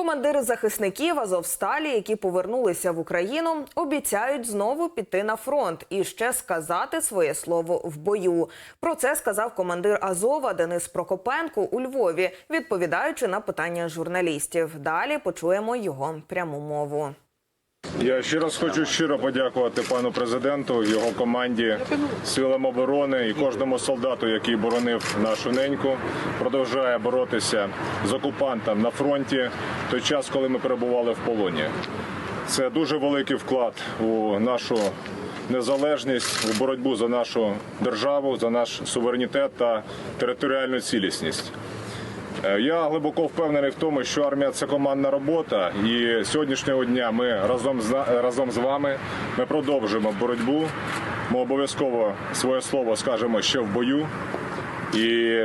Командири захисників Азовсталі, які повернулися в Україну, обіцяють знову піти на фронт і ще сказати своє слово в бою. Про це сказав командир Азова Денис Прокопенко у Львові, відповідаючи на питання журналістів. Далі почуємо його пряму мову. Я ще раз хочу щиро подякувати пану президенту, його команді, силам оборони і кожному солдату, який боронив нашу неньку, продовжує боротися з окупантом на фронті в той час, коли ми перебували в полоні. Це дуже великий вклад у нашу незалежність, у боротьбу за нашу державу, за наш суверенітет та територіальну цілісність. Е, Я глибоко впевнений в тому, що армія це командна робота, і сьогоднішнього дня ми разом з разом з вами ми продовжуємо боротьбу. Ми обов'язково своє слово скажемо ще в бою. І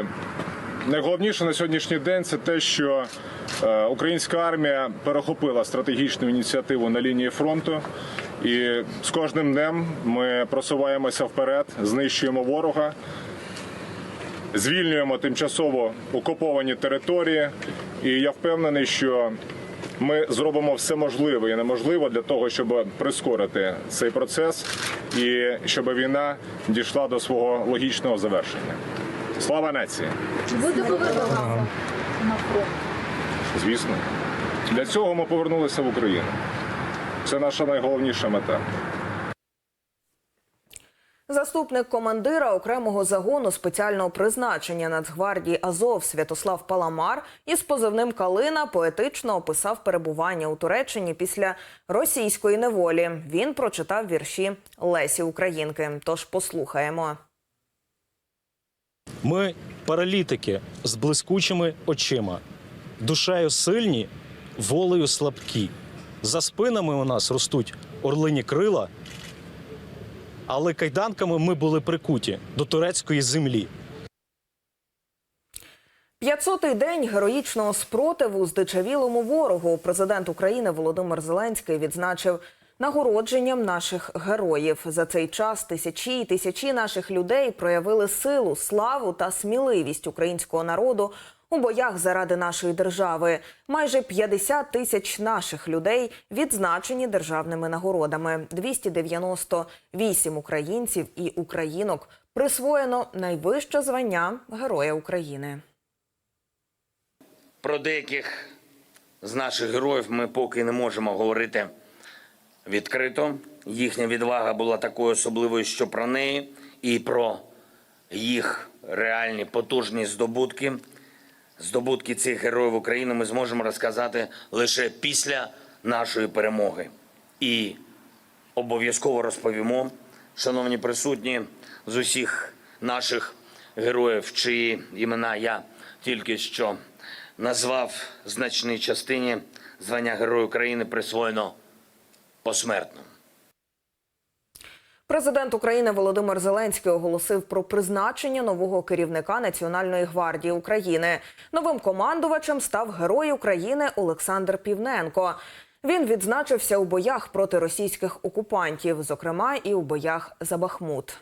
найголовніше на сьогоднішній день це те, що е, українська армія перехопила стратегічну ініціативу на лінії фронту. І з кожним днем ми просуваємося вперед, знищуємо ворога звільнюємо тимчасово окуповані території, і я впевнений, що ми зробимо все можливе і неможливе для того, щоб прискорити цей процес і щоб війна дійшла до свого логічного завершення. Слава нації! Чи буде повертатися на фронт? Звісно, для цього ми повернулися в Україну. Це наша найголовніша мета. Заступник командира окремого загону спеціального призначення Нацгвардії Азов Святослав Паламар із позивним Калина поетично описав перебування у Туреччині після російської неволі. Він прочитав вірші Лесі Українки. Тож послухаємо. Ми паралітики з блискучими очима, душею сильні, волею слабкі. За спинами у нас ростуть орлині крила, але кайданками ми були прикуті до турецької землі. 500-й день героїчного спротиву здичавілому ворогу. Президент України Володимир Зеленський відзначив нагородженням наших героїв. За цей час тисячі і тисячі наших людей проявили силу, славу та сміливість українського народу у боях заради нашої держави. Майже 50 тисяч наших людей відзначені державними нагородами. 298 українців і українок присвоєно найвище звання Героя України. Про деяких з наших героїв ми поки не можемо говорити відкрито. Їхня відвага була такою особливою, що про неї і про їх реальні потужні здобутки. Здобутки цих героїв України ми зможемо розказати лише після нашої перемоги. І обов'язково розповімо, шановні присутні, з усіх наших героїв, чиї імена я тільки що назвав значній частині звання Героя України присвоєно посмертно. Президент України Володимир Зеленський оголосив про призначення нового керівника Національної гвардії України. Новим командувачем став герой України Олександр Півненко. Він відзначився у боях проти російських окупантів, зокрема і у боях за Бахмут.